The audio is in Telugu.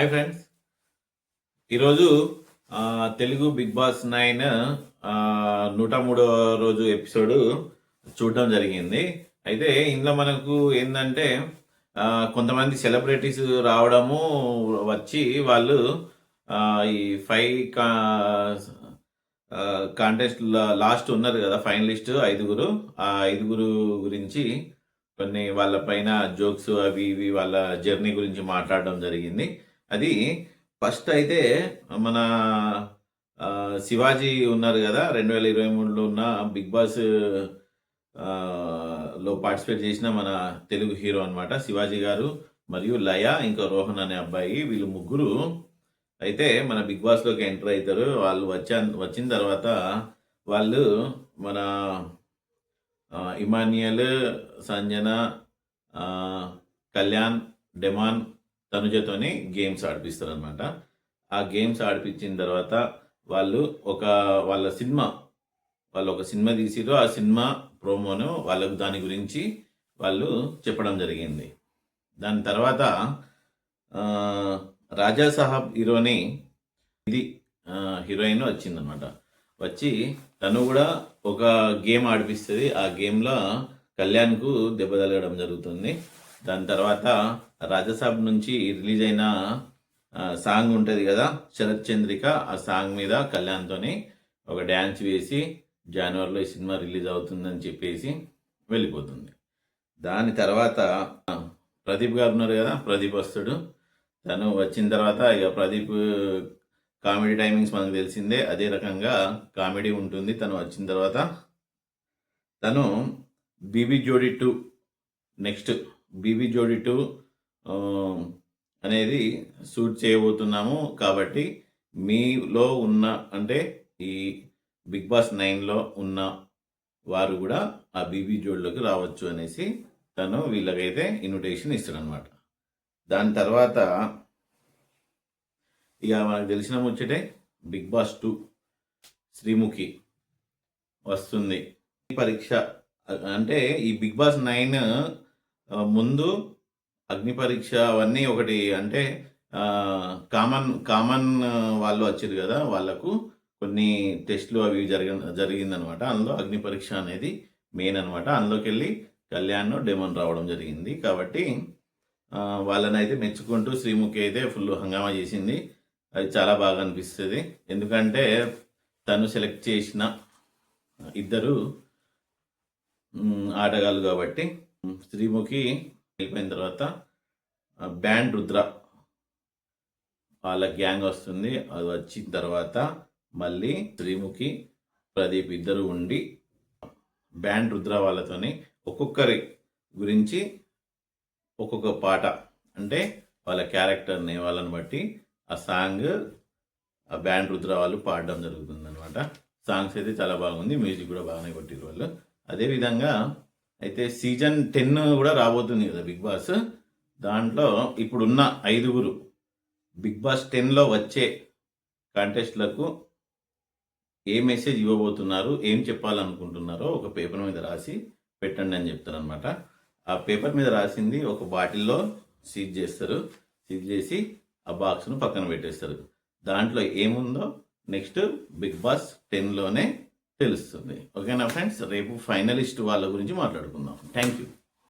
హాయ్ ఫ్రెండ్స్ ఈరోజు తెలుగు బిగ్ బాస్ నైన్ నూట మూడో రోజు ఎపిసోడ్ చూడడం జరిగింది. అయితే ఇందులో మనకు ఏంటంటే కొంతమంది సెలబ్రిటీస్ రావడము వచ్చి వాళ్ళు ఈ ఫైవ్ కా కాంటెస్ట్ లాస్ట్ ఉన్నారు కదా ఫైనలిస్ట్ ఐదుగురు. ఆ ఐదుగురు గురించి కొన్ని వాళ్ళ పైన జోక్స్ అవి ఇవి వాళ్ళ జర్నీ గురించి మాట్లాడడం జరిగింది. అది ఫస్ట్ అయితే మన శివాజీ ఉన్నారు కదా రెండు వేల ఇరవై మూడులో ఉన్న బిగ్ బాస్లో పార్టిసిపేట్ చేసిన మన తెలుగు హీరో అన్నమాట శివాజీ గారు మరియు లయ ఇంకా రోహన్ అనే అబ్బాయి వీళ్ళు ముగ్గురు అయితే మన బిగ్ బాస్లోకి ఎంటర్ అవుతారు వాళ్ళు వచ్చా వచ్చిన తర్వాత వాళ్ళు మన ఇమానియల్ సంజన కళ్యాణ్ డెమాన్ తనుజతోని గేమ్స్ ఆడిపిస్తారు అనమాట ఆ గేమ్స్ ఆడిపించిన తర్వాత వాళ్ళు ఒక వాళ్ళ సినిమా వాళ్ళు ఒక సినిమా తీసిరు ఆ సినిమా ప్రోమోను వాళ్ళకు దాని గురించి వాళ్ళు చెప్పడం జరిగింది. దాని తర్వాత రాజా సాహబ్ హీరోని ఇది హీరోయిన్ వచ్చిందనమాట వచ్చి తను కూడా ఒక గేమ్ ఆడిపిస్తుంది. ఆ గేమ్లో కళ్యాణ్కు దెబ్బ తగలడం జరుగుతుంది. దాని తర్వాత రాజసాబ్ నుంచి రిలీజ్ అయిన సాంగ్ ఉంటుంది కదా శరత్ చంద్రిక ఆ సాంగ్ మీద కళ్యాణ్తోని ఒక డ్యాన్స్ వేసి జనవరిలో ఈ సినిమా రిలీజ్ అవుతుందని చెప్పేసి వెళ్ళిపోతుంది. దాని తర్వాత ప్రదీప్ గారు ఉన్నారు కదా ప్రదీప్ వస్తాడు. తను వచ్చిన తర్వాత ఇక ప్రదీప్ కామెడీ టైమింగ్స్ మనకు తెలిసిందే అదే రకంగా కామెడీ ఉంటుంది. తను వచ్చిన తర్వాత తను BB Jodi two next BB Jodi two అనేది షూట్ చేయబోతున్నాము కాబట్టి మీలో ఉన్న అంటే ఈ బిగ్ బాస్ నైన్లో ఉన్న వారు కూడా ఆ బీబీ జోడ్లోకి రావచ్చు అనేసి తను వీళ్ళకైతే ఇన్విటేషన్ ఇస్తాడనమాట దాని తర్వాత ఇక మనకు తెలిసిన ముచ్చటే బిగ్ బాస్ టూ శ్రీముఖి వస్తుంది. ఈ పరీక్ష అంటే ఈ బిగ్ బాస్ నైన్ ముందు అగ్ని పరీక్ష అవన్నీ ఒకటి అంటే కామన్ కామన్ వాళ్ళు వచ్చారు కదా వాళ్ళకు కొన్ని టెస్ట్లు అవి జరిగి జరిగిందనమాట. అందులో అగ్ని పరీక్ష అనేది మెయిన్ అనమాట. అందులోకి వెళ్ళి కళ్యాణ్ డెమన్ రావడం జరిగింది. కాబట్టి వాళ్ళని అయితే మెచ్చుకుంటూ శ్రీముఖి అయితే ఫుల్ హంగామా చేసింది. అది చాలా బాగా అనిపిస్తుంది. ఎందుకంటే తను సెలెక్ట్ చేసిన ఇద్దరు ఆటగాళ్ళు కాబట్టి శ్రీముఖి వెళ్ళిపోయిన తర్వాత బ్యాండ్ రుద్ర వాళ్ళ గ్యాంగ్ వస్తుంది. అది వచ్చిన తర్వాత మళ్ళీ శ్రీముఖి ప్రదీప్ ఇద్దరు ఉండి బ్యాండ్ రుద్ర వాళ్ళతోని ఒక్కొక్కరి గురించి ఒక్కొక్క పాట. అంటే వాళ్ళ క్యారెక్టర్ని వాళ్ళని బట్టి ఆ సాంగ్ ఆ బ్యాండ్ రుద్ర వాళ్ళు పాడడం జరుగుతుంది అనమాట సాంగ్స్ అయితే చాలా బాగుంది. మ్యూజిక్ కూడా బాగానే కొట్టిరు వాళ్ళు. అదేవిధంగా అయితే సీజన్ టెన్ కూడా రాబోతుంది కదా బిగ్ బాస్. దాంట్లో ఇప్పుడున్న ఐదుగురు బిగ్ బాస్ టెన్లో వచ్చే కాంటెస్ట్లకు ఏ మెసేజ్ ఇవ్వబోతున్నారు ఏం చెప్పాలనుకుంటున్నారో ఒక పేపర్ మీద రాసి పెట్టండి అని చెప్తారనమాట ఆ పేపర్ మీద రాసింది ఒక బాటిల్లో సీజ్ చేస్తారు. సీజ్ చేసి ఆ బాక్స్ను పక్కన పెట్టేస్తారు. దాంట్లో ఏముందో నెక్స్ట్ బిగ్ బాస్ టెన్లోనే తెలుస్తుంది. ఓకేనా ఫ్రెండ్స్? రేపు ఫైనలిస్ట్ వాళ్ళ గురించి మాట్లాడుకుందాం. Thank you